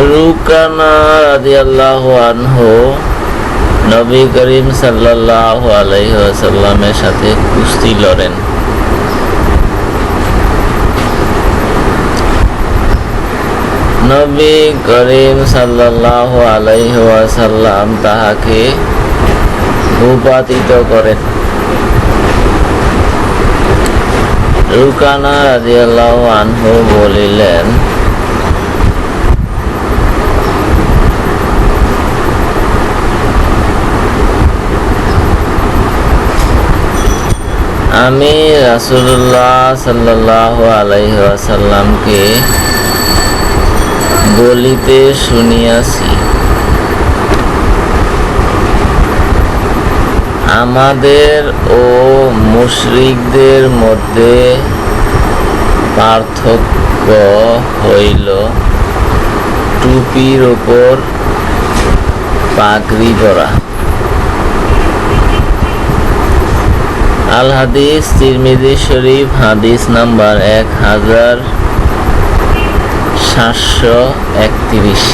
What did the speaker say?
রুকানা রাদিয়াল্লাহু আনহু নবী করিম সাল্লাল্লাহু আলাইহি সাথে কুস্তি লড়েন। নবী করিম সাল্লাল্লাহু আলাইহি তাহাকে ভূপাতিত করেন। রুকানা রাদিয়াল্লাহু আনহু বলিলেন আমি রাসূলুল্লাহ সাল্লাল্লাহু আলাইহি ওয়াসাল্লামকে বলিতে শুনিয়াছি। আমাদের ও মুশরিকদের মধ্যে পার্থক্য হইল টুপির ওপর পাগড়ি পরা। আল হাদিস তিরমিজি শরীফ হাদিস নাম্বার এক হাজার সাতশো একত্রিশ।